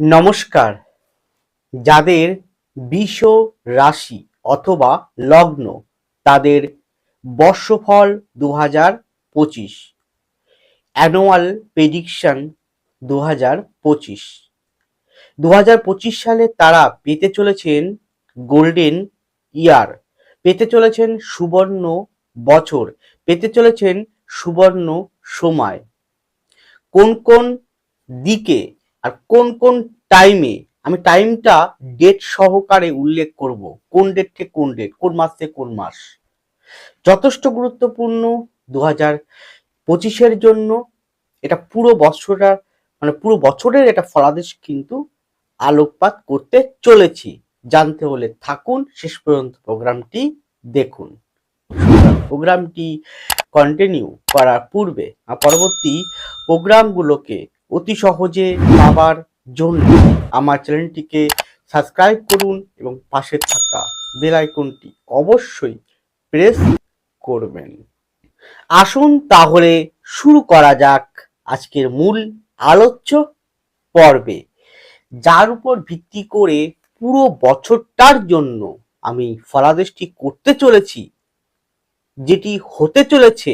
নমস্কার। যাদের বিষ রাশি অথবা লগ্ন তাদের বর্ষফল দু হাজার পঁচিশ, অ্যানুয়াল প্রেডিকশন দু হাজার পঁচিশ। দু হাজার পঁচিশ সালে তারা পেতে চলেছেন গোল্ডেন ইয়ার, পেতে চলেছেন সুবর্ণ বছর, পেতে চলেছেন সুবর্ণ সময়। কোন কোন দিকে আর কোন কোন টাইমে আমি টাইমটা ডেট সহকারে উল্লেখ করব। কোন ডেট থেকে কোন ডেট কোন মাস থেকে কোন মাস? যথেষ্ট গুরুত্বপূর্ণ দু হাজার পঁচিশের জন্য এটা পুরো বছরটা মানে পুরো বছরের এটা ফলাদেশ কিন্তু আলোকপাত করতে চলেছি। জানতে হলে থাকুন শেষ পর্যন্ত প্রোগ্রামটি দেখুন। প্রোগ্রামটি কন্টিনিউ করার পূর্বে পরবর্তী প্রোগ্রামগুলোকে অতি সহজে পাবার জন্য আমার চ্যানেলটিকে সাবস্ক্রাইব করুন এবং পাশে থাকা বেল আইকনটি অবশ্যই প্রেস করবেন। আসুন তাহলে শুরু করা যাক আজকের মূল আলোচ্য পর্বে, যার উপর ভিত্তি করে পুরো বছরটার জন্য আমি ফলাদেশটি করতে চলেছি, যেটি হতে চলেছে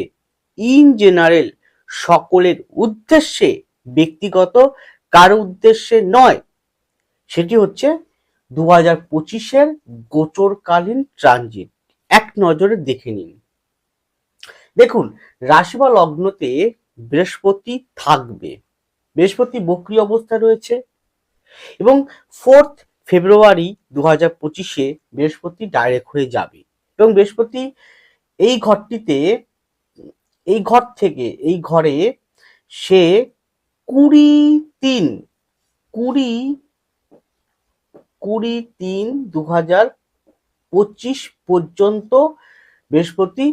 ইন জেনারেল সকলের উদ্দেশ্যে। ব্যক্তিগত কারও উদ্দেশ্যে নয়। সেটি হচ্ছে দু হাজার পঁচিশের গোচরকালীন ট্রানজিট। এক নজরে দেখে নিন। দেখুন রাশি বা লগ্নতে বৃহস্পতি থাকবে। বৃহস্পতি বক্রি অবস্থা রয়েছে এবং ফোর্থ ফেব্রুয়ারি দু হাজার পঁচিশে বৃহস্পতি ডাইরেক্ট হয়ে যাবে এবং বৃহস্পতি এই ঘরটিতে, এই ঘর থেকে, এই ঘরে সে কুড়ি তিন, কুড়ি কুড়ি তিন দু হাজার পঁচিশ পর্যন্ত বৃহস্পতি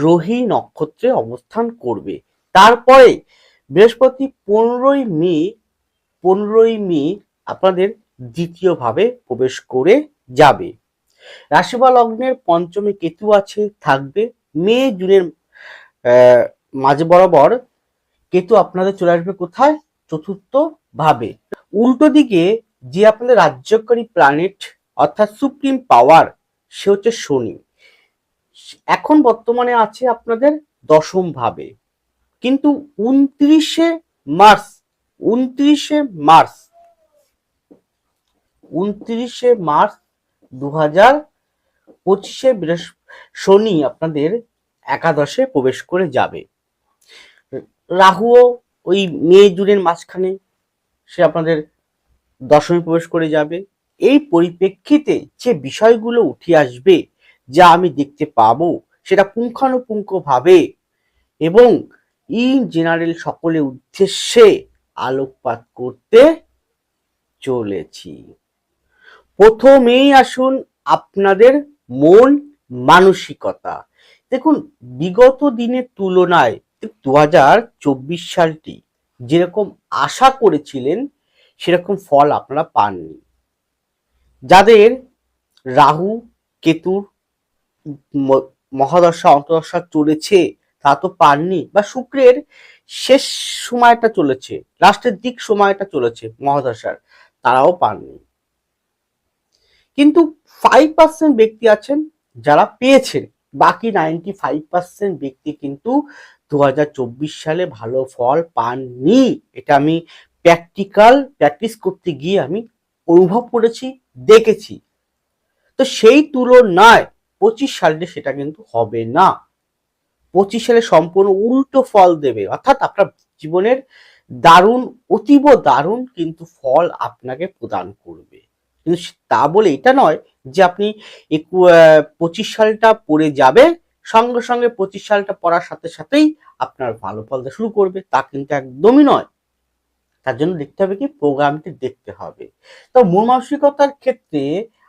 রোহি নক্ষত্রে অবস্থান করবে। তারপরে বৃহস্পতি পনেরোই মে পনেরোই মে আপনাদের দ্বিতীয়ভাবে প্রবেশ করে যাবে। রাশি বা লগ্নের পঞ্চমে কেতু আছে, থাকবে। মে, জুনের মাঝে বরাবর কেতু আপনাদের চলে আসবে কোথায়? চতুর্থ ভাবে। উল্টো দিকে যে আপনাদের রাজ্যকারী প্ল্যানেট অর্থাৎ সুপ্রিম পাওয়ার সে হচ্ছে শনি। এখন বর্তমানে আছে আপনাদের দশম ভাবে। কিন্তু উনত্রিশে মার্চ উনত্রিশে মার্চ উনত্রিশে মার্চ দু হাজার পঁচিশে শনি আপনাদের একাদশে প্রবেশ করে যাবে। রাহুও ওই মে জুনের মাঝখানে সে আপনাদের দশমী প্রবেশ করে যাবে। এই পরিপ্রেক্ষিতে যে বিষয়গুলো উঠে আসবে যা আমি দেখতে পাবো সেটা পুঙ্খানুপুঙ্খ ভাবে এবং ইন জেনারেল সকলের উদ্দেশ্যে আলোকপাত করতে চলেছি। প্রথমেই আসুন আপনাদের মন মানসিকতা। দেখুন, বিগত দিনের তুলনায় দু হাজার চব্বিশ সালটি যেরকম আশা করেছিলেন, সেরকম ফল আপনারা পাননি। যাদের রাহু, কেতুর মহাদশা অন্তদশা চলেছে তা তো পাননি, বা শুক্রের শেষ সময়টা চলেছে, লাস্টের দিক সময়টা চলেছে মহাদশার, তারাও পাননি। কিন্তু ফাইভ পার্সেন্ট ব্যক্তি আছেন, যারা পেয়েছেন, বাকি নাইনটি ফাইভ পার্সেন্ট ব্যক্তি কিন্তু দু হাজার চব্বিশ সালে ভালো ফল পাননি। এটা আমি প্র্যাকটিক্যাল প্র্যাকটিস করতে গিয়ে আমি অনুভব করেছি, দেখেছি। তো সেই তুলনায় পঁচিশ সালে সেটা কিন্তু হবে না। পঁচিশ সালে সম্পূর্ণ উল্টো ফল দেবে। অর্থাৎ আপনার জীবনের দারুণ, অতীব দারুণ কিন্তু ফল আপনাকে প্রদান করবে। কিন্তু তা বলে এটা নয় যে আপনি পঁচিশ সালটা পড়ে যাবে। সঙ্গে সঙ্গে পঁচিশ সালটা পড়ার সাথে সাথেই আপনার ভালো ফল দেওয়া শুরু করবে, তা কিন্তু একদমই নয়। তার জন্য দেখতে হবে কি, প্রোগ্রামটি দেখতে হবে। তো মন মানসিকতার ক্ষেত্রে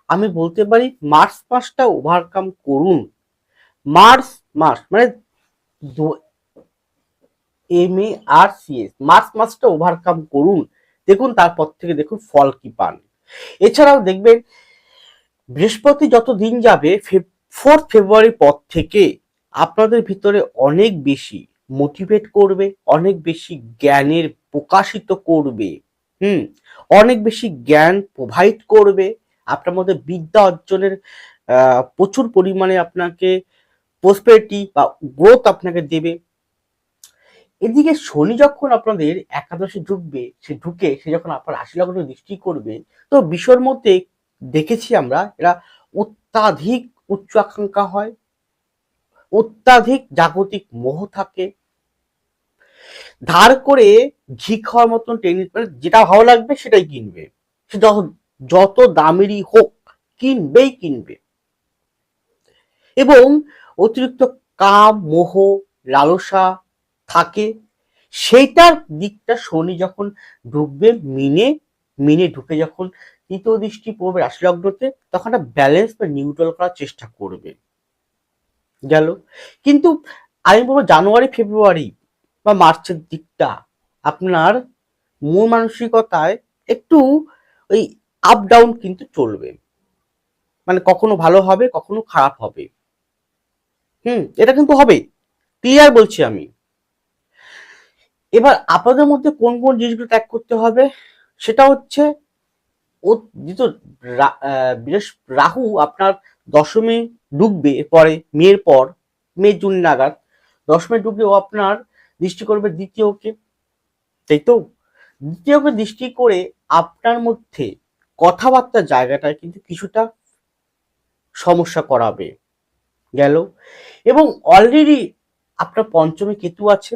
আমি বলতে পারি, মার্চ মাসটা ওভারকাম করুন। মার্চ মাস মানে M A R C S March মাসটা ওভারকাম করুন। দেখুন, তারপর থেকে দেখুন ফল কি পান। এছাড়াও দেখবেন, বৃহস্পতি যত দিন যাবে ফোর্থ ফেব্রুয়ারি পর থেকে আপনাদের ভিতরে অনেক বেশি মোটিভেট করবে, অনেক বেশি জ্ঞানের প্রকাশিত করবে, হুম? অনেক বেশি জ্ঞান প্রোভাইড করবে। আপনার মধ্যে বিদ্যা অর্জনের প্রচুর পরিমাণে আপনাকে প্রসপেরিটি বা গ্রোথ আপনাকে দেবে। এদিকে শনি যখন আপনাদের একাদশে ঢুকবে, সে ঢুকে, সে যখন আপনার রাশি লগ্ন দৃষ্টি করবে, তো বিষয়ের মধ্যে দেখেছি আমরা, এরা অত্যাধিক উচ্চ আকাঙ্ক্ষা হয়। অত্যাধিক জাগতিক মোহ থাকে। ধার করে ঘি খাওয়ার মতন টেনিস মানে যেটা ভালো লাগবে সেটাই কিনবে। সে যত যত দামেরই হোক, কিনবেই কিনবে। এবং অতিরিক্ত কাম, মোহ, লালসা থাকে। সেইটার দিকটা শনি যখন ঢুকবে, মিনে মিনে ঢুকে যখন তৃতীয় দৃষ্টি পড়বে রাশি লগ্নতে তখন একটা ব্যালেন্স বা নিউট্রাল করার চেষ্টা করবে। গেল? কিন্তু আমি বলব জানুয়ারি, ফেব্রুয়ারি বা মার্চের দিকটা আপনার মন মানসিকতায় একটু ওই আপ ডাউন কিন্তু চলবে। মানে কখনো ভালো হবে, কখনো খারাপ হবে। হুম, এটা কিন্তু হবে। ক্লিয়ার বলছি আমি। এবার আপনাদের মধ্যে কোন কোন জিনিসগুলো ত্যাগ করতে হবে? সেটা হচ্ছে ও যেহেতু রাহু আপনার দশমে ডুববে, এরপরে মেয়ের পর, মে, জুন নাগাদ। দশমে ডুবলে ও আপনার দৃষ্টি করবে দ্বিতীয়কে তাই তো? দ্বিতীয়কে দৃষ্টি করে আপনার মধ্যে কথাবার্তার জায়গাটায় কিন্তু কিছুটা সমস্যা করাবে। গেল। এবং অলরেডি আপনার পঞ্চমে কেতু আছে।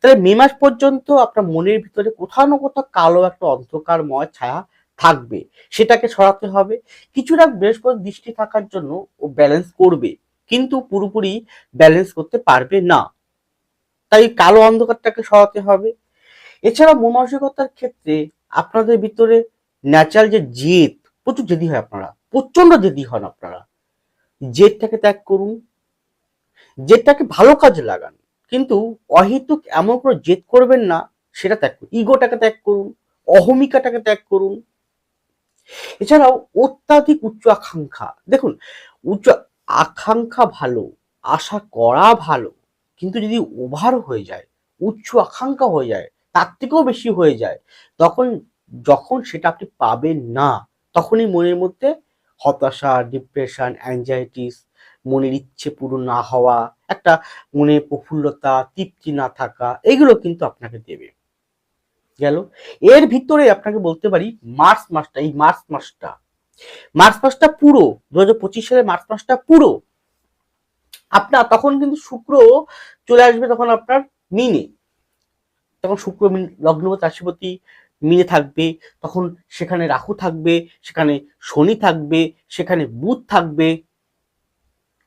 তাহলে মে মাস পর্যন্ত আপনার মনের ভিতরে কোথাও না কোথাও কালো একটা অন্ধকারময় ছায়া থাকবে, সেটাকে সরাতে হবে। কিছুটা বৃহস্পতি দৃষ্টি থাকার জন্য ও ব্যালেন্স করবে, কিন্তু পুরোপুরি ব্যালেন্স করতে পারবে না। তাই কালো অন্ধকারটাকে সরাতে হবে। এছাড়া মনমানসিকতার ক্ষেত্রে আপনাদের ভিতরে ন্যাচারাল যে জেদ, প্রচুর জেদি হয় আপনারা প্রচণ্ড জেদি হন আপনারা। জেদটাকে ত্যাগ করুন, জেদটাকে ভালো কাজে লাগান, কিন্তু অহেতুক এমন করে জেদ করবেন না, সেটা ত্যাগ করুন। ইগোটাকে ত্যাগ করুন, অহমিকাটাকে ত্যাগ করুন। এছাড়াও অত্যাধিক উচ্চ আকাঙ্ক্ষা। দেখুন, উচ্চ আকাঙ্ক্ষা ভালো, আশা করা ভালো, কিন্তু যদি ওভার হয়ে যায়, উচ্চ আকাঙ্ক্ষা হয়ে যায়, তার থেকেও বেশি হয়ে যায়, তখন, যখন সেটা আপনি পাবেন না, তখনই মনের মধ্যে হতাশা ডিপ্রেশন অ্যাংজাইটিস মনের ইচ্ছে পূরণ না হওয়া, একটা মনে প্রফুল্লতা, তৃপ্তি না থাকা, এগুলো কিন্তু আপনাকে দেবে। গেল। এর ভিতরে আপনাকে বলতে পারি মার্চ মাসটা, এই মার্চ মাসটা। মার্চ মাসটা পুরো দু হাজার পঁচিশ সালের মার্চ মাসটা পুরো। আপনার তখন কিন্তু শুক্র চলে আসবে তখন আপনার মিনে। তখন শুক্র লগ্নপতি, রাশিপতি মিনে থাকবে। তখন সেখানে রাহু থাকবে, সেখানে শনি থাকবে, সেখানে বুধ থাকবে।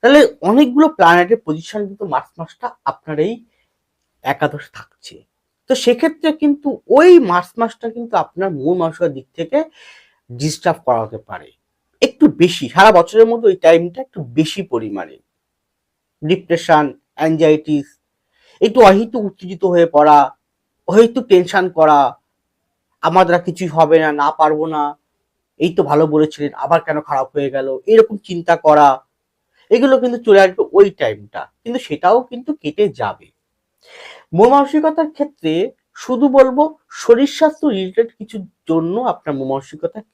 তাহলে অনেকগুলো প্ল্যানেটের পজিশন কিন্তু মার্চ মাসটা আপনার এই একাদশ থাকছে। তো সেক্ষেত্রে কিন্তু ওই মার্চ মাসটা কিন্তু আপনার মূল মানসিক দিক থেকে ডিস্টার্ব করা হতে পারে। একটু বেশি, সারা বছরের মধ্যে ওই টাইমটা একটু বেশি পরিমাণে। ডিপ্রেশন অ্যাংজাইটিস একটু অহেতু উত্তেজিত হয়ে পড়া অহেতু টেনশন করা আমার দ্বারা কিছুই হবে না না পারব না, এই তো ভালো বলেছিলেন, আবার কেন খারাপ হয়ে গেল, এরকম চিন্তা করা, এগুলো কিন্তু চলে আসবে ওই টাইমটা কিন্তু সেটাও কিন্তু কেটে যাবে। মানসিকতার ক্ষেত্রে শুধু বলব শরীর স্বাস্থ্য রিলেটেড কিছুর জন্য আপনার মন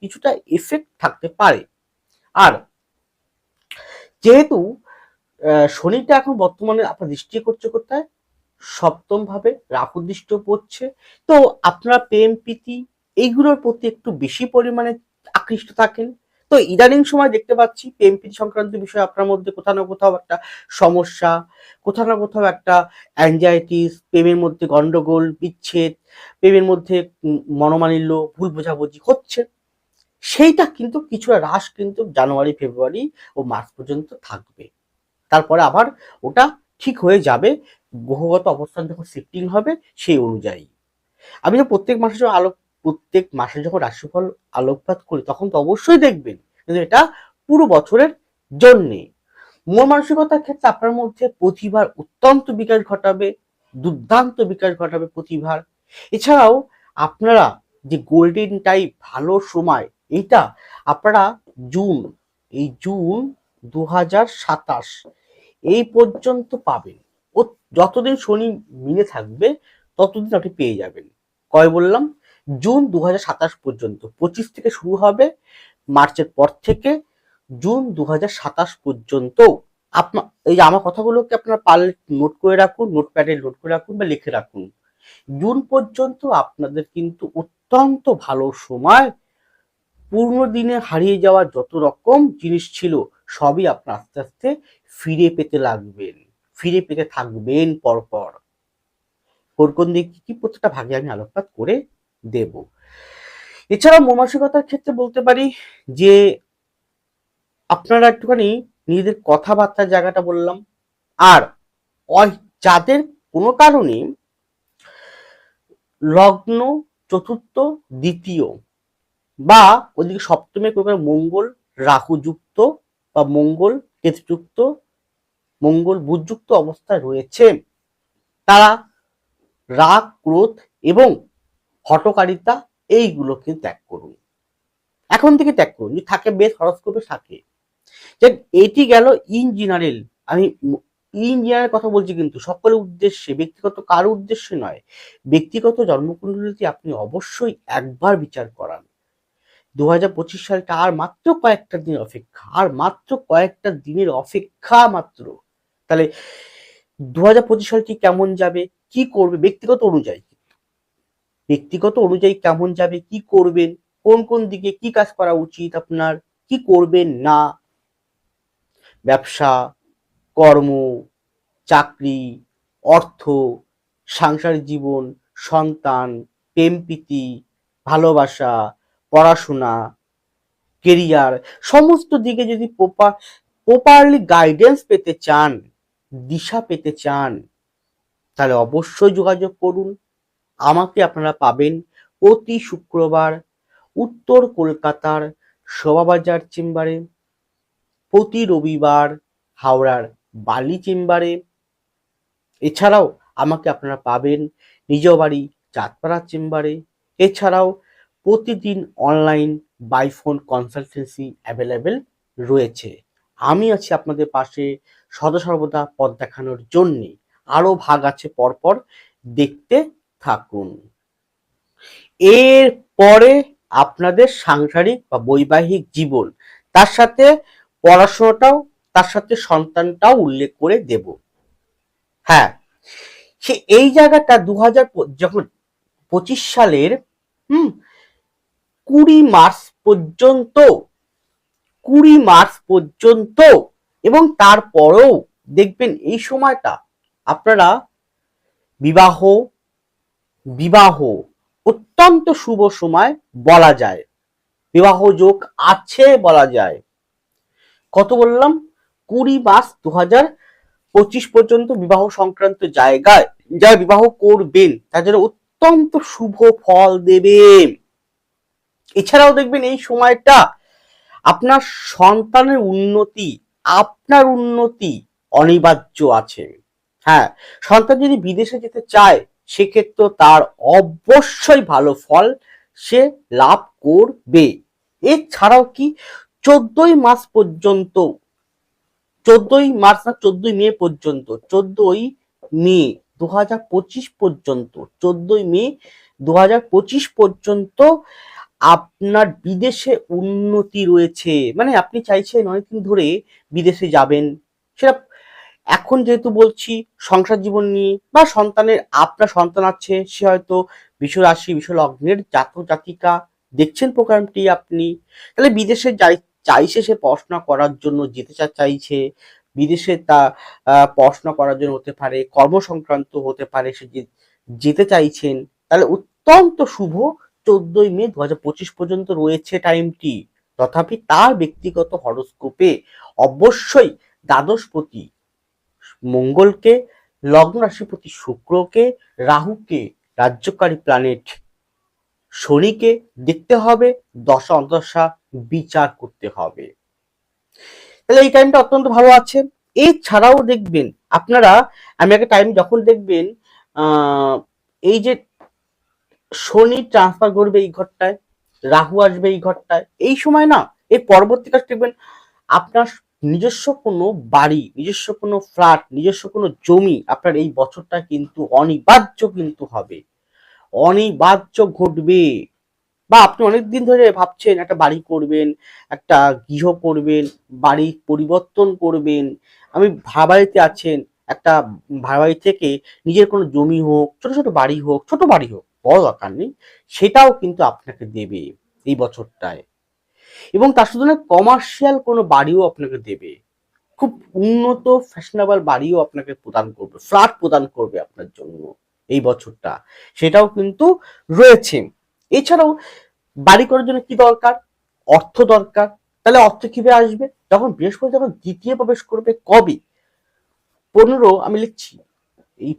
কিছুটা এফেক্ট থাকতে পারে। আর যেহেতু শনিটা এখন বর্তমানে আপনার দৃষ্টি করছে কোথায় সপ্তম ভাবে রাহু দৃষ্ট পড়ছে। তো আপনারা প্রেম, প্রীতি এইগুলোর প্রতি একটু বেশি পরিমাণে আকৃষ্ট থাকেন। তো ইদানিং সময় দেখতে পাচ্ছি প্রেম প্রীতি সংক্রান্ত বিষয়ে আপনার মধ্যে কোথাও না কোথাও একটা সমস্যা কোথাও না কোথাও একটা অ্যাংজাইটিস প্রেমের মধ্যে গন্ডগোল বিচ্ছেদ প্রেমের মধ্যে উম, মনোমালিন্য ভুল বোঝাবুঝি হচ্ছে। সেইটা কিন্তু কিছুটা হ্রাস কিন্তু জানুয়ারি ফেব্রুয়ারি ও মার্চ পর্যন্ত থাকবে। তারপরে আবার ওটা ঠিক হয়ে যাবে গ্রহগত অবস্থান যখন শিফটিং হবে সেই অনুযায়ী। আমি যখন প্রত্যেক মাসে আলোক প্রত্যেক মাসে যখন রাশিফল আলোকপাত করি, তখন তো অবশ্যই দেখবেন কিন্তু এটা পুরো বছরের জন্যে। মন মানসিকতার ক্ষেত্রে আপনার মধ্যে প্রতিভার অত্যন্ত বিকাশ ঘটাবে, দুর্দান্ত বিকাশ ঘটাবে প্রতিভার। এছাড়াও আপনারা যে গোল্ডেন টাইপ ভালো সময় এইটা আপনারা জুন এই জুন দু সাতাশ, এই পর্যন্ত পাবেন। ও যতদিন শনি মিলে থাকবে, ততদিন আপনি পেয়ে যাবেন। কয় বললাম? জুন দু পর্যন্ত। পঁচিশ থেকে শুরু হবে মার্চের পর থেকে জুন দু পর্যন্ত। আপনার এই আমার কথাগুলোকে আপনারা পারলে নোট করে রাখুন নোটপ্যাডে নোট করে রাখুন বা লিখে রাখুন। জুন পর্যন্ত আপনাদের কিন্তু অত্যন্ত ভালো সময়। পূর্ণ দিনে হারিয়ে যাওয়া যত রকম জিনিস ছিল, সবই আপনার আস্তে আস্তে ফিরে পেতে লাগবেন। ফিরে পেতে থাকবেন পরপর। কোন কোন দিকে কি প্রত্যেকটা ভাগে আমি আলোকপাত করে দেব। এছাড়া মনমানসিকতার ক্ষেত্রে বলতে পারি যে, আপনারা একটুখানি নিজেদের কথাবার্তার জায়গাটা বললাম। আর যাদের কোনো কারণে লগ্ন চতুর্থ, দ্বিতীয় বা ওদিকে সপ্তমে কোনো মঙ্গল রাহুযুক্ত বা মঙ্গল কেতুযুক্ত, মঙ্গল বুধযুক্ত অবস্থায় রয়েছে, তারা রাগ, ক্রোধ এবং হটকারিতা এইগুলোকে ত্যাগ করুন। এখন থেকে ত্যাগ করুন যদি থাকে বেশ, হরস্কোপে থাকে। যে এটি গেল ইন আমি ইন জেনারেল কথা বলছি কিন্তু সকলের উদ্দেশ্যে, ব্যক্তিগত কারও উদ্দেশ্যে নয়, ব্যক্তিগত জন্মকুণ্ডলীতে আপনি অবশ্যই একবার বিচার করান। দু হাজার পঁচিশ সালটা আর মাত্র কয়েকটা দিনের অপেক্ষা, আর মাত্র কয়েকটা দিনের অপেক্ষা মাত্র। তাহলে দু হাজার পঁচিশ সালটি কেমন যাবে, কি করবে, ব্যক্তিগত অনুযায়ী। ব্যক্তিগত অনুযায়ী কেমন যাবে, কি করবেন, কোন কোন দিকে কি কাজ করা উচিত আপনার, কি করবেন না? ব্যবসা, কর্ম, চাকরি, অর্থ, সাংসারিক জীবন, সন্তান, প্রেম প্রীতি, ভালোবাসা, পড়াশোনা কেরিয়ার সমস্ত দিকে যদি প্রপার প্রপারলি গাইডেন্স পেতে চান, দিশা পেতে চান, তাহলে অবশ্যই যোগাযোগ করুন। আমাকে আপনারা পাবেন প্রতি শুক্রবার উত্তর কলকাতার শোভাবাজার চেম্বারে, প্রতি রবিবার হাওড়ার বালি চেম্বারে। এছাড়াও আমাকে আপনারা পাবেন নিজ বাড়ি চাঁদপাড়া চেম্বারে। এছাড়াও প্রতিদিন online by phone consultancy available রয়েছে। আমি আছি আপনাদের পাশে সদা সর্বদা পথ দেখানোর জন্যে। আরও ভাগ আছে পরপর দেখতে থাকুন। এর পরে আপনাদের সাংসারিক বা বৈবাহিক জীবন, তার সাথে পড়াশোনাটাও, তার সাথে সন্তানটাও উল্লেখ করে দেব। হ্যাঁ সে এই জায়গাটা দু হাজার যখন পঁচিশ সালের, হুম, কুড়ি মার্চ পর্যন্ত, কুড়ি মার্চ পর্যন্ত এবং তারপরেও দেখবেন এই সময়টা আপনারা বিবাহ বিবাহ অত্যন্ত শুভ সময় বলা যায়। বিবাহ যোগ আছে বলা যায়। কত বললাম? কুড়ি মার্চ দু হাজার পঁচিশ পর্যন্ত বিবাহ সংক্রান্ত জায়গায় যারা বিবাহ করবেন তাদের অত্যন্ত শুভ ফল দেবে। এছাড়াও দেখবেন এই সময়টা আপনার সন্তানের উন্নতি, আপনার উন্নতি অনিবার্য আছে। হ্যাঁ সন্তান যদি বিদেশে যেতে চায় সেক্ষেত্রে তার অবশ্যই ভালো ফল সে লাভ করবে। এছাড়াও কি চোদ্দই মাস পর্যন্ত, চোদ্দই মার্চ না চোদ্দই মে পর্যন্ত, চোদ্দই মে দু হাজার পঁচিশ পর্যন্ত, চোদ্দই মে দু হাজার পঁচিশ পর্যন্ত আপনার বিদেশে উন্নতি রয়েছে। মানে আপনি চাইছেন অনেকদিন ধরে বিদেশে যাবেন, সেটা এখন যেহেতু বলছি সংসার জীবন নিয়ে বা সন্তানের, আপনার সন্তান আছে, সে হয়তো বিশ্ব রাশি বিশ্ব লগ্নের জাতক, জাতিকা দেখছেন প্রোগ্রামটি আপনি। তাহলে বিদেশে যাই, চাইছে সে পড়াশোনা করার জন্য, যেতে চাইছে। বিদেশে তা পড়াশোনা করার জন্য হতে পারে, কর্মসংক্রান্ত হতে পারে, সে যেতে চাইছেন। তাহলে অত্যন্ত শুভ চোদ্দই মে দু হাজার পঁচিশ পর্যন্ত রয়েছে টাইমটি। তথাপি তার ব্যক্তিগত হরস্কোপে অবশ্যই দ্বাদশপতি মঙ্গলকে, লগ্ন রাশিপতি শুক্রকে, রাহুকে, রাজ্যকারী প্ল্যানেট শনিকে দেখতে হবে, দশা অন্তশা বিচার করতে হবে। তাহলে এই টাইমটা অত্যন্ত ভালো আছে। এছাড়াও দেখবেন, আপনারা, আমি একটা টাইম যখন দেখবেন এই যে শনি ট্রান্সফার করবে এই ঘরটায়, রাহু আসবে এই ঘরটায়, এই সময় না, এই পরবর্তী কাজ দেখবেন, আপনার নিজস্ব কোনো বাড়ি, নিজস্ব কোনো ফ্ল্যাট নিজস্ব কোনো জমি আপনার এই বছরটা কিন্তু অনিবার্য কিন্তু হবে। অনিবার্য ঘটবে। বা আপনি অনেক দিন ধরে ভাবছেন একটা বাড়ি করবেন, একটা গৃহ করবেন, বাড়ি পরিবর্তন করবেন। আমি ভাড়া বাড়িতে আছেন, একটা ভাড়া বাড়ি থেকে নিজের কোনো জমি হোক, ছোট ছোট বাড়ি হোক, ছোট বাড়ি হোক, বড় দরকার নেই, সেটাও কিন্তু আপনাকে দেবে এই বছরটায়। এবং তার না কমার্শিয়াল কোনো বাড়িও আপনাকে দেবে। খুব উন্নত ফ্যাশনেবল বাড়িও আপনাকে প্রদান করবে ফ্ল্যাট প্রদান করবে আপনার জন্য এই বছরটা। সেটাও কিন্তু রয়েছে। এছাড়াও বাড়ি করার জন্য কি দরকার? অর্থ দরকার। তাহলে অর্থ কীভাবে আসবে? যখন বৃহস্পতি যখন দ্বিতীয় প্রবেশ করবে, কবে? পনেরো, আমি লিখছি। এই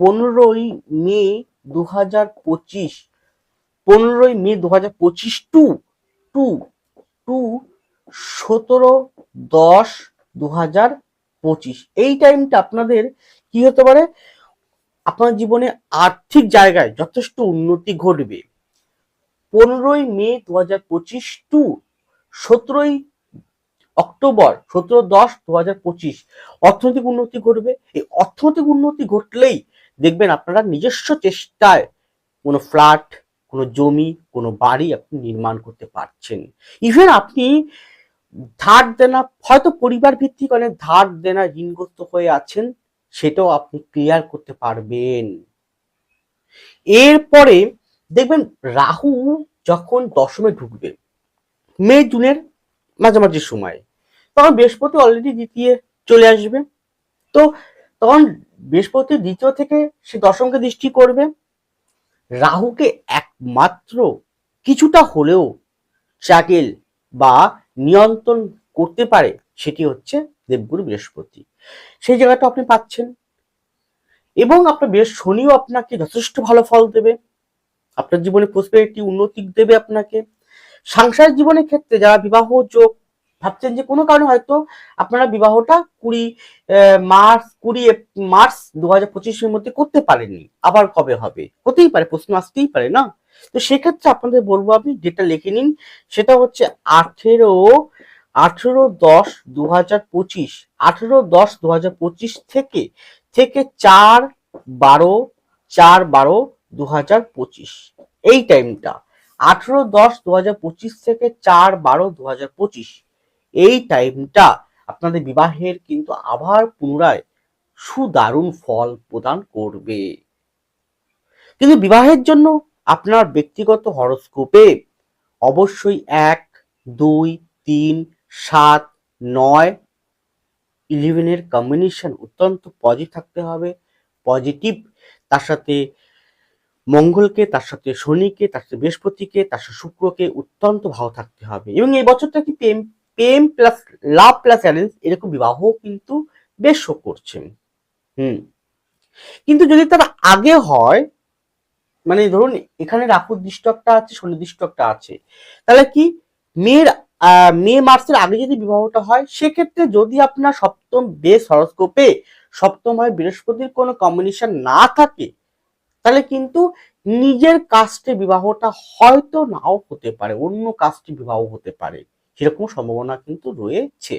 পনেরোই মে দু হাজার পঁচিশ, পনেরোই মে দু হাজার পঁচিশ, টু টু টু সতেরো দশ দু হাজার পঁচিশ। এই টাইমটা আপনাদের কি হতে পারে? আপনার জীবনে আর্থিক জায়গায় যথেষ্ট উন্নতি ঘটবে। পনেরোই মে দু হাজার পঁচিশ টু সতেরোই অক্টোবর সতেরো দশ দু হাজার পঁচিশ অর্থনৈতিক উন্নতি ঘটবে। এই অর্থনৈতিক উন্নতি ঘটলেই দেখবেন আপনারা নিজস্ব চেষ্টায় কোনো ফ্ল্যাট কোনো জমি, কোনো বাড়ি আপনি নির্মাণ করতে পারছেন। ইভেন আপনি ধার দেনা, হয়তো পরিবার ভিত্তিক অনেক ধার দেনা ঋণগ্রস্ত হয়ে আছেন, সেটাও আপনি ক্লিয়ার করতে পারবেন। এরপরে দেখবেন রাহু যখন দশমে ঢুকবে, মে, জুনের মাঝামাঝি সময়, তখন বৃহস্পতি অলরেডি দ্বিতীয় চলে আসবে। তো তখন বৃহস্পতি দ্বিতীয় থেকে সে দশমকে দৃষ্টি করবে, রাহুকে একমাত্র কিছুটা হলেও চাকেল বা নিয়ন্ত্রণ করতে পারে সেটি হচ্ছে দেবগুরু বৃহস্পতি। সেই জায়গাটা আপনি পাচ্ছেন। এবং আপনার বৃহস্প শনিও আপনাকে যথেষ্ট ভালো ফল দেবে। আপনার জীবনে প্রসপেরিটি উন্নতি দেবে আপনাকে। সাংসারিক জীবনের ক্ষেত্রে যারা বিবাহ যোগ ভাবছেন যে কোনো কারণে হয়তো আপনারা বিবাহটা কুড়ি মার্চ কুড়ি মার্চ দু হাজার পঁচিশের মধ্যে করতে পারেননি। আবার কবে হবে? হতেই পারে, প্রশ্ন আসতেই পারে, না? তো সেক্ষেত্রে আপনাদের বলব আপনি যেটা লিখে নিন, সেটা হচ্ছে আঠেরো আঠেরো দশ দু হাজার পঁচিশ, আঠেরো দশ দু হাজার পঁচিশ থেকে থেকে চার বারো চার বারো দু হাজার পঁচিশ, এই টাইমটা, আঠেরো দশ দু হাজার পঁচিশ থেকে চার বারো দু হাজার পঁচিশ, এই টাইমটা আপনাদের বিবাহের কিন্তু আবার পুনরায় সুদারুণ ফল প্রদান করবে। কিন্তু বিবাহের জন্য আপনার ব্যক্তিগত হরস্কোপে অবশ্যই এক, দুই, তিন, সাত, নয় ইলেভেনের কম্বিনেশন অত্যন্ত পজিটিভ থাকতে হবে। পজিটিভ তার সাথে মঙ্গলকে, তার সাথে শনিকে, তার সাথে বৃহস্পতিকে, তার সাথে শুক্রকে অত্যন্ত ভালো থাকতে হবে। এবং এই বছরটা কি প্রেম প্রেম প্লাস লাভ প্লাস অ্যারেঞ্জ এরকম বিবাহ কিন্তু বেশ শো করছে। হুম। কিন্তু যদি তার আগে হয় মানে ধরুন, এখানে রাহুর দৃষ্টকটা আছে শনি দৃষ্টকটা আছে। তাহলে কি, মেয়ের মে মার্চের আগে যদি বিবাহটা হয়, সেক্ষেত্রে যদি আপনার সপ্তম বেশ হরস্কোপে সপ্তম হয়, বৃহস্পতির কোনো কম্বিনেশন না থাকে, তাহলে কিন্তু নিজের কাস্টে বিবাহটা হয়তো নাও হতে পারে, অন্য কাস্টে বিবাহ হতে পারে। সেরকম সম্ভাবনা কিন্তু রয়েছে।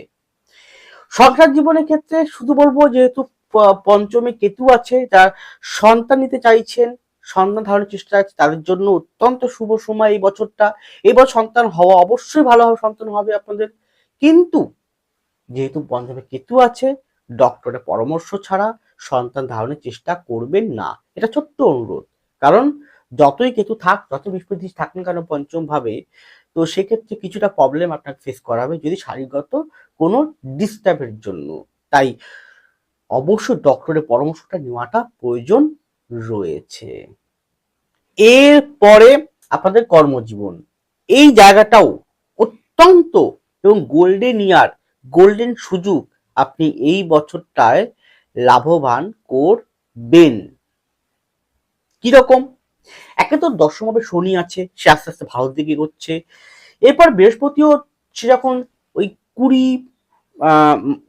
সংসার জীবনের ক্ষেত্রে শুধু বলব, যেহেতু পঞ্চমে কেতু আছে, যার সন্তান নিতে চাইছেন সন্তান ধারণের চেষ্টা আছে তাদের জন্য অত্যন্ত শুভ সময় এই বছরটা। এবার সন্তান হওয়া অবশ্যই ভালো হবে সন্তান হবে আপনাদের। কিন্তু যেহেতু পঞ্চমে কেতু আছে, ডক্টরের পরামর্শ ছাড়া সন্তান ধারণের চেষ্টা করবেন না। এটা ছোট্ট অনুরোধ। কারণ যতই কেতু থাক, যত বৃহস্পতি থাক না কেন পঞ্চম ভাবে তো সেক্ষেত্রে কিছুটা প্রবলেম আপনাকে ফেস করাবে যদি শারীরগত কোনো ডিস্টার্বের জন্য। তাই অবশ্যই ডক্টরের পরামর্শটা নেওয়াটা প্রয়োজন। রয়েছে। এরপরে আপনাদের কর্মজীবন। এই জায়গাটাও অত্যন্ত এবং গোল্ডেন ইয়ার গোল্ডেন সুযোগ আপনি এই বছরটায় লাভবান করবেন। কীরকম একে তো দশমভাবে শনি আছে, সে আস্তে আস্তে ভারত দিকে এগোচ্ছে। এরপর বৃহস্পতিও সে যখন ওই কুড়ি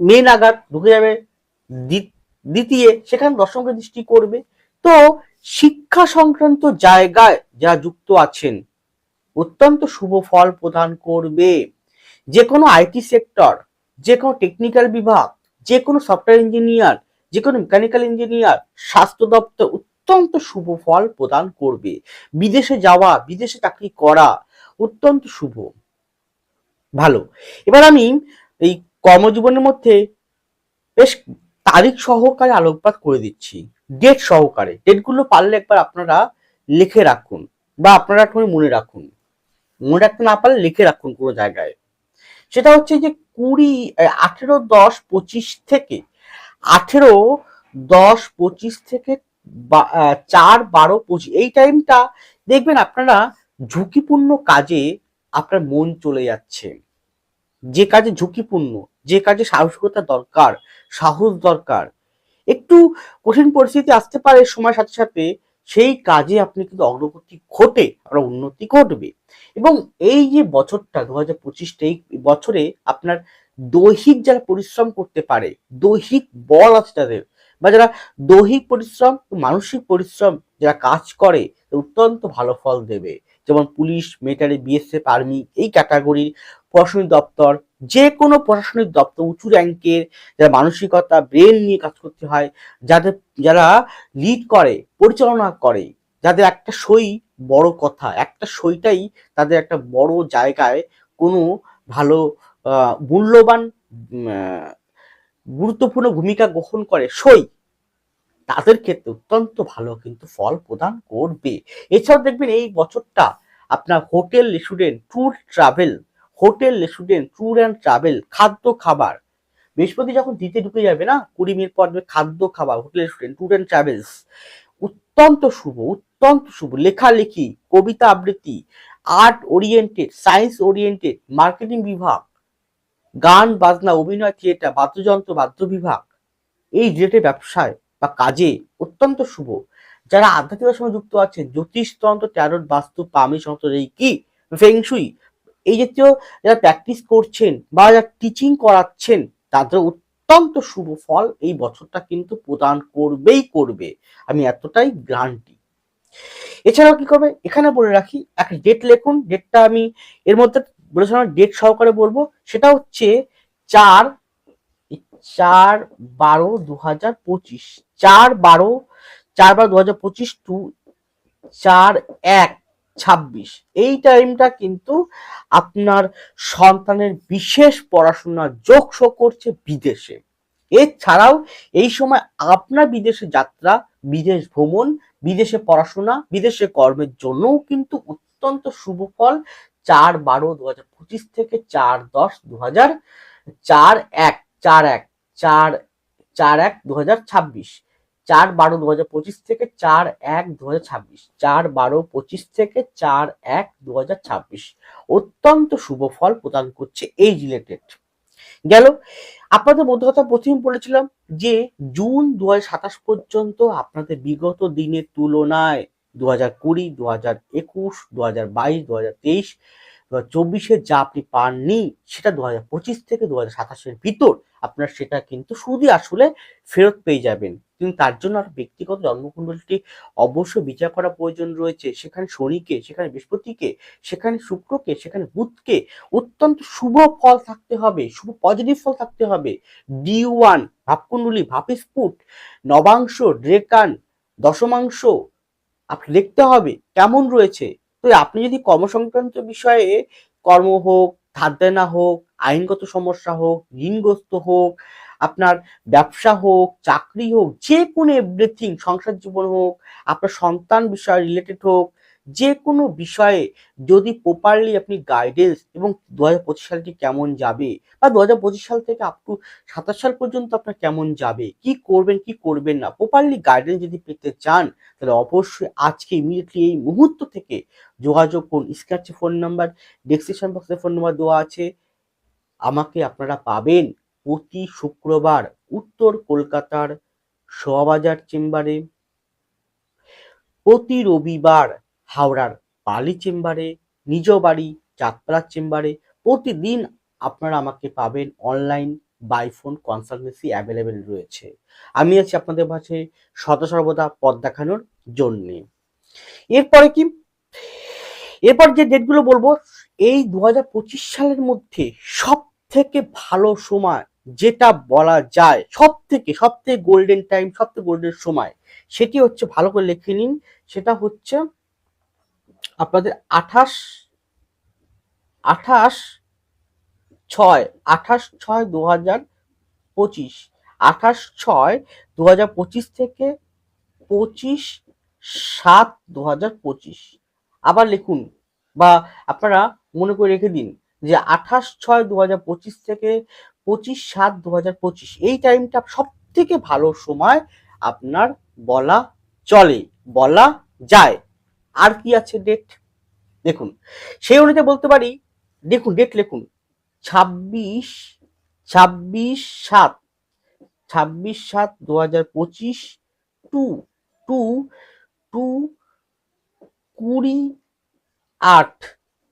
মে নাগাদ ঢুকে যাবে, দ্বি- দ্বিতীয়, সেখানে দশমকে দৃষ্টি করবে। তো শিক্ষা সংক্রান্ত জায়গায় যা যুক্ত আছেন, অত্যন্ত শুভ ফল প্রদান করবে। যে কোনো আইটি সেক্টর যে কোনো টেকনিক্যাল বিভাগ যে কোনো সফটওয়্যার ইঞ্জিনিয়ার যে কোনো মেকানিক্যাল ইঞ্জিনিয়ার স্বাস্থ্য দপ্তর অত্যন্ত শুভ ফল প্রদান করবে। বিদেশে যাওয়া, বিদেশে চাকরি করা অত্যন্ত শুভ। ভালো। এবার আমি এই কর্মজীবনের মধ্যে বেশ তারিখ সহকারে আলোকপাত করে দিচ্ছি। ডেট সহকারে। ডেটগুলো পারলে একবার আপনারা লিখে রাখুন বা আপনারা একটু মনে রাখুন। মনে রাখতে না পারলে লিখে রাখুন কোনো জায়গায়। সেটা হচ্ছে যে কুড়ি আঠেরো, দশ, পঁচিশ থেকে আঠেরো, দশ, পঁচিশ থেকে চার, বারো, পঁচিশ এই টাইমটা দেখবেন আপনারা ঝুঁকিপূর্ণ কাজে আপনার মন চলে যাচ্ছে। যে কাজে ঝুঁকিপূর্ণ, যে কাজে সাহসিকতা দরকার, সাহস দরকার একটু কঠিন পরিস্থিতি আসতে পারে সময়ের সাথে সাথে, সেই কাজে আপনি কিন্তু অগ্রগতি ঘটে, আর উন্নতি ঘটবে। এবং এই যে বছরটা দু হাজার পঁচিশটা এই বছরে আপনার দৈহিক যারা পরিশ্রম করতে পারে, দৈহিক বল আছে তাদের, বা যারা দৈহিক পরিশ্রম, মানসিক পরিশ্রম যারা কাজ করে অত্যন্ত ভালো ফল দেবে। যেমন পুলিশ মিলিটারি বিএসএফ আর্মি এই ক্যাটাগরির প্রশাসনিক দপ্তর যে কোনো প্রশাসনিক দপ্তর, উঁচু র্যাঙ্কের যারা মানসিকতা ব্রেন নিয়ে কাজ করতে হয়, যাদের, যারা লিড করে, পরিচালনা করে, যাদের একটা সই বড় কথা, একটা সইটাই তাদের একটা বড় জায়গায় কোনো ভালো মূল্যবান গুরুত্বপূর্ণ ভূমিকা গ্রহণ করে সই, তাদের ক্ষেত্রে অত্যন্ত ভালো কিন্তু ফল প্রদান করবে। এছাড়াও দেখবেন এই বছরটা আপনার hotel, restaurant, tour, travel hotel restaurant tour and travel, খাদ্য, খাবার। বৃহস্পতি যখন দিতে ঢুকে যাবে না, কুড়ি মিনিট পর খাদ্য, খাবার, hotel restaurant tour and travels. অত্যন্ত শুভ অত্যন্ত শুভ, লেখালেখি, কবিতা আবৃত্তি, art oriented, science oriented, marketing বিভাগ, গান, বাজনা, অভিনয়, থিয়েটার, বাদ্যযন্ত্র, বাদ্য বিভাগ। এই রিলেটেড ব্যবসায় বা কাজে অত্যন্ত শুভ। যারা আধ্যাত্মিকের সঙ্গে যুক্ত আছেন, জ্যোতিষতন্ত্র, ট্যারট, বাস্তু, পামি, সমস্ত এই কি? ফেংশুই এই জাতীয় যারা প্র্যাকটিস করছেন বা যারা টিচিং করাচ্ছেন, তাদের অত্যন্ত শুভ ফল এই বছরটা কিন্তু প্রদান করবেই করবে। আমি এতটাই গ্রান্টি এছাড়াও কি করবে? এখানে বলে রাখি, একটা ডেট লেখুন। ডেটটা আমি এর মধ্যে বলেছিলাম ডেট সহকারে বলব। সেটা হচ্ছে চার চার বারো দু হাজার পঁচিশ। চার বারো চার বারো দু হাজার পঁচিশ টু চার এক। ছাব্বিশ। এই টাইমটা কিন্তু আপনার সন্তানের বিশেষ পড়াশোনার যোগ করছে বিদেশে। এছাড়াও এই সময় আপনার বিদেশে যাত্রা, বিদেশ ভ্রমণ, বিদেশে পড়াশোনা, বিদেশে কর্মের জন্যও কিন্তু অত্যন্ত শুভ ফল। চার বারো দু হাজার পঁচিশ থেকে চার দশ দু হাজার চার এক চার এক, চার চার এক দু হাজার ছাব্বিশ। চার বারো দু হাজার পঁচিশ থেকে চার এক দু হাজার ছাব্বিশ চার বারো পঁচিশ থেকে চার এক দু হাজার ছাব্বিশ অত্যন্ত শুভ ফল প্রদান করছে এই রিলেটেড গেল আপনাদের মধ্যে কথা প্রথম বলেছিলাম যে জুন দু সাতাশ পর্যন্ত আপনাদের বিগত দিনের তুলনায় দু হাজার কুড়ি দু হাজার একুশ দু হাজার বাইশ দু হাজার তেইশ দু হাজার চব্বিশে যা আপনি পাননি সেটা দু হাজার পঁচিশ থেকে দু হাজার সাতাশের ভিতর আপনার সেটা কিন্তু শুধু আসলে ফেরত পেয়ে যাবেন কিন্তু তার জন্য আর ব্যক্তিগত জন্মকুণ্ডলটি অবশ্যই বিচার করা প্রয়োজন রয়েছে। সেখানে শনিকে, সেখানে বৃহস্পতিকে, সেখানে শুক্রকে, সেখানে বুধকে অত্যন্ত শুভ ফল থাকতে হবে, শুভ পজিটিভ ফল থাকতে হবে। ডি ওয়ান ভাবকুণ্ডলী ভাপিস্ফুট নবাংশ, ড্রেকান, দশমাংশ আপনি দেখতে হবে কেমন রয়েছে। তো আপনি যদি কর্মসংক্রান্ত বিষয়ে কর্ম হোক ধার দেনা হোক, আইনগত সমস্যা হোক, ঋণগ্রস্ত হোক আপনার ব্যবসা হোক, চাকরি হোক যে কোনো এভরিথিং সংসার জীবন হোক, আপনার সন্তান বিষয় রিলেটেড হোক যে কোনো বিষয়ে যদি প্রপারলি আপনি গাইডেন্স এবং দু হাজার পঁচিশ সালটি কেমন যাবে বা দু হাজার পঁচিশ সাল থেকে আপ টু সাতাশ সাল পর্যন্ত আপনার কেমন যাবে, কি করবেন কি করবেন না প্রপারলি গাইডেন্স যদি পেতে চান, তাহলে অবশ্যই আজকে ইমিডিয়েটলি এই মুহূর্ত থেকে যোগাযোগ করুন। স্ক্র্যাচে ফোন নাম্বার ডেসক্রিপশন বক্সে ফোন নাম্বার দেওয়া আছে। আমাকে আপনারা পাবেন। প্রতি শুক্রবার উত্তর কলকাতার শোয়াবাজার চেম্বারে, প্রতি রবিবার হাওড়ার পালি চেম্বারে নিজ বাড়ি চাঁদপাড়ার চেম্বারে, প্রতিদিন আপনারা আমাকে পাবেন online by phone consultancy available রয়েছে। আমি আছি আপনাদের কাছে সদা সর্বদা দেখানোর জন্যে। এরপরে কি? এরপর যে ডেটগুলো বলব, এই দু হাজার পঁচিশ সালের মধ্যে সব থেকে ভালো সময় যেটা বলা যায় সব থেকে সব থেকে গোল্ডেন টাইম সব থেকে গোল্ডেন সময়, সেটি হচ্ছে ভালো করে লিখে নিন, সেটা হচ্ছে আপনাদের আঠাশ আঠাশ ছয় আঠাশ ছয় দু হাজার পঁচিশ, আঠাশ ছয় দু হাজার পঁচিশ থেকে পঁচিশ সাত দু হাজার পঁচিশ। আবার লিখুন বা আপনারা মনে করে রেখে দিন যে আঠাশ ছয় দু হাজার পঁচিশ থেকে পঁচিশ সাত দু হাজার পঁচিশ। এই টাইমটা সব থেকে ভালো সময় আপনার বলা চলে, বলা যায়। আর কি আছে ডেট দেখুন, সেই অনুযায়ী বলতে পারি, দেখুন ডেট লিখুন। ছাব্বিশ ছাব্বিশ সাত ছাব্বিশ সাত দু হাজার পঁচিশ, টু টু টু, কুড়ি আট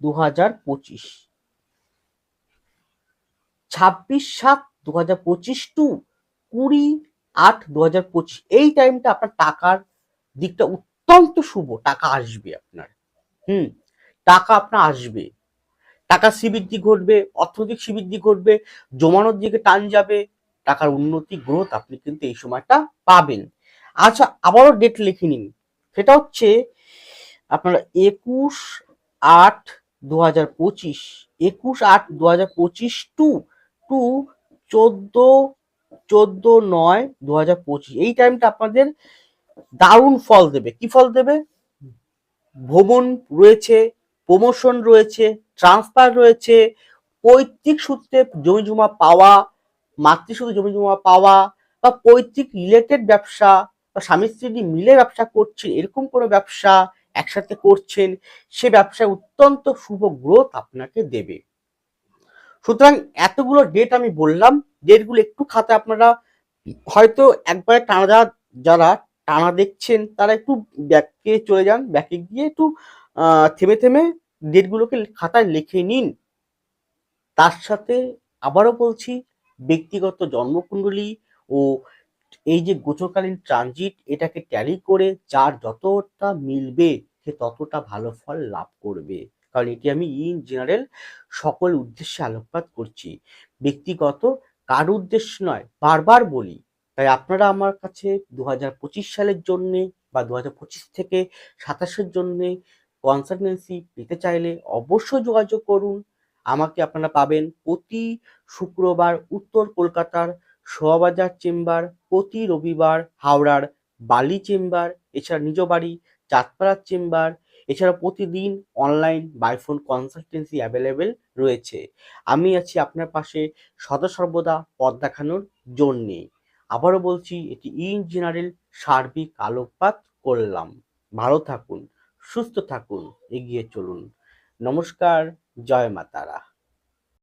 দু হাজার পঁচিশ। ছাব্বিশ সাত দু হাজার পঁচিশ টু কুড়ি আট দু হাজার পঁচিশ। এই টাইমটা আপনার টাকার দিকটা অত্যন্ত শুভ। টাকা আসবে আপনার। হুম, টাকা আপনার আসবে। টাকা শ্রীবৃদ্ধি ঘটবে, অর্থনৈতিক শ্রীবৃদ্ধি ঘটবে, জমানোর দিকে টান যাবে, টাকার উন্নতি গ্রোথ আপনি কিন্তু এই সময়টা পাবেন। আচ্ছা আবারও ডেট লিখে নিন। সেটা হচ্ছে আপনার একুশ আট দু হাজার পঁচিশ। একুশ আট দু হাজার পঁচিশ টু টু চোদ্দ চোদ্দ নয় দু হাজার পঁচিশ। এই টাইমটা আপনাদের দারুণ ফল দেবে। কি ফল দেবে? ভ্রমণ রয়েছে প্রমোশন রয়েছে ট্রান্সফার রয়েছে, পৈতৃক সূত্রে জমি জমা পাওয়া, মাতৃসূত্রে জমি জমা পাওয়া, বা পৈতৃক রিলেটেড ব্যবসা, বা স্বামী স্ত্রী মিলে ব্যবসা করছেন, এরকম কোনো ব্যবসা একসাথে করছেন, সে ব্যবসায় অত্যন্ত শুভ গ্রোথ আপনাকে দেবে। সুতরাং এতগুলো ডেট আমি বললাম ডেটগুলো একটু খাতে আপনারা হয়তো একবারে টানা যারা টানা দেখছেন, তারা একটু ব্যাকে চলে যান ব্যাকে গিয়ে একটু থেমে থেমে ডেটগুলোকে খাতায় লিখে নিন। তার সাথে আবারও বলছি, ব্যক্তিগত জন্মকুণ্ডলী ও এই যে গোচরকালীন ট্রানজিট এটাকে ট্যালি করে যার যতটা মিলবে, সে ততটা ভালো ফল লাভ করবে। কারণ এটি আমি ইন জেনারেল সকল উদ্দেশ্যে আলোকপাত করছি। ব্যক্তিগত কার উদ্দেশ্য নয়, বারবার বলি, তাই আপনারা আমার কাছে দু হাজার পঁচিশ সালের জন্যে বা দু থেকে সাতাশের জন্যে কনসালটেন্সি পেতে চাইলে অবশ্যই যোগাযোগ করুন। আমাকে আপনারা পাবেন প্রতি শুক্রবার উত্তর কলকাতার শোয়াবাজার চেম্বার, প্রতি রবিবার হাওড়ার বালি চেম্বার, এছাড়া নিজ বাড়ি চাঁদপাড়ার চেম্বার এছাড়া প্রতিদিন অনলাইন বাইফোন কনসালটেন্সি অ্যাভেলেবেল রয়েছে। আমি আছি আপনার পাশে সদা সর্বদা পথ দেখানোর জন্যে। আবারও বলছি, এটি ইন জেনারেল সার্বিক আলোকপাত করলাম। ভালো থাকুন, সুস্থ থাকুন, এগিয়ে চলুন। নমস্কার, জয় মাতারা।